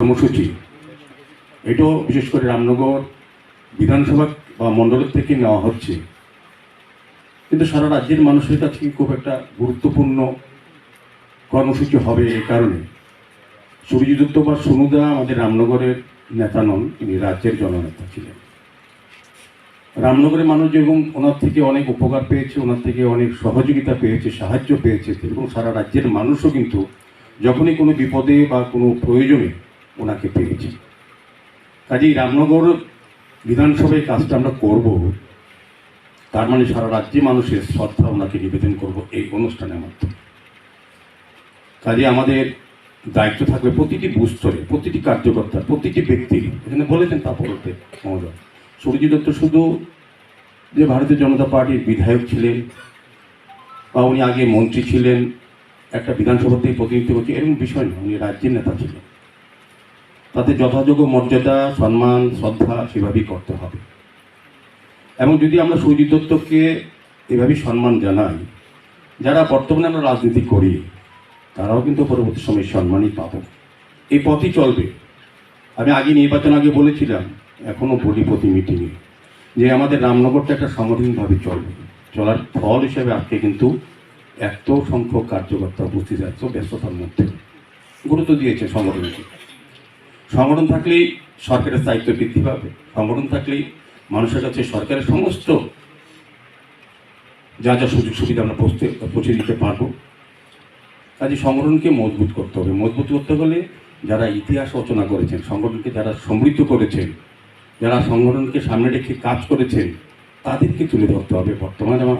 কর্মসূচি। এটাও বিশেষ করে রামনগর বিধানসভা বা মণ্ডলের থেকে নেওয়া হচ্ছে। কিন্তু সারা রাজ্যের মানুষের কাছে খুব একটা গুরুত্বপূর্ণ কর্মসূচি হবে এ কারণে। সুবিযুক্ত বা সুনুদা আমাদের রামনগরের নেতা নন, তিনি রাজ্যের জননেতা ছিলেন। রামনগরের মানুষ যেরকম ওনার থেকে অনেক উপকার পেয়েছে, ওনার থেকে অনেক সহযোগিতা পেয়েছে, সাহায্য পেয়েছে এবং সারা রাজ্যের মানুষও কিন্তু যখনই কোনো বিপদে বা কোনো প্রয়োজনে ওনাকে পেয়েছে। কাজেই রামনগর বিধানসভায় কাজটা আমরা করব। তার মানে সারা রাজ্যে মানুষের শ্রদ্ধা ওনাকে নিবেদন করব এই অনুষ্ঠানের মাধ্যমে। কাজে আমাদের দায়িত্ব থাকবে প্রতিটি বুস্তরে প্রতিটি কার্যকর্তা, প্রতিটি ব্যক্তির এখানে বলেছেন তা বলতে মহোদয়। সুরজিৎ দত্ত শুধু যে ভারতীয় জনতা পার্টির বিধায়ক ছিলেন বা উনি আগে মন্ত্রী ছিলেন, একটা বিধানসভাতেই প্রতিনিধিত্ব করছে এরকম বিষয় না উনি রাজ্যের নেতা ছিলেন। তাতে যথাযোগ্য মর্যাদা, সম্মান, শ্রদ্ধা সেভাবেই করতে হবে। এবং যদি আমরা সুজিত দত্তকে এভাবেই সম্মান জানাই, যারা বর্তমানে আমরা রাজনীতি করি, তারাও কিন্তু পরবর্তী সময়ে সম্মানই পাবো। এই পথই চলবে। আমি আগে নির্বাচন আগে বলেছিলাম এখনও বলি প্রতি মিটিংয়ে, যে আমাদের রামনগরটা একটা সাংগঠনিকভাবে চলবে। চলার ফল হিসেবে আজকে কিন্তু এত সংখ্যক কার্যকর্তা উপস্থিত এত ব্যস্ততার মধ্যে। গুরুত্ব দিয়েছে সংগঠনকে সংগঠন থাকলেই সরকারের দায়িত্ব বৃদ্ধি পাবে। সংগঠন থাকলেই মানুষের কাছে সরকারের সমস্ত যা যা সুযোগ সুবিধা আমরা পৌঁছতে পৌঁছে দিতে পারব, কাজে সংগঠনকে মজবুত করতে হবে। মজবুত করতে হলে যারা ইতিহাস রচনা করেছেন, সংগঠনকে যারা সমৃদ্ধ করেছেন, যারা সংগঠনকে সামনে রেখে কাজ করেছেন, তাদেরকে তুলে ধরতে হবে। বর্তমানে যেমন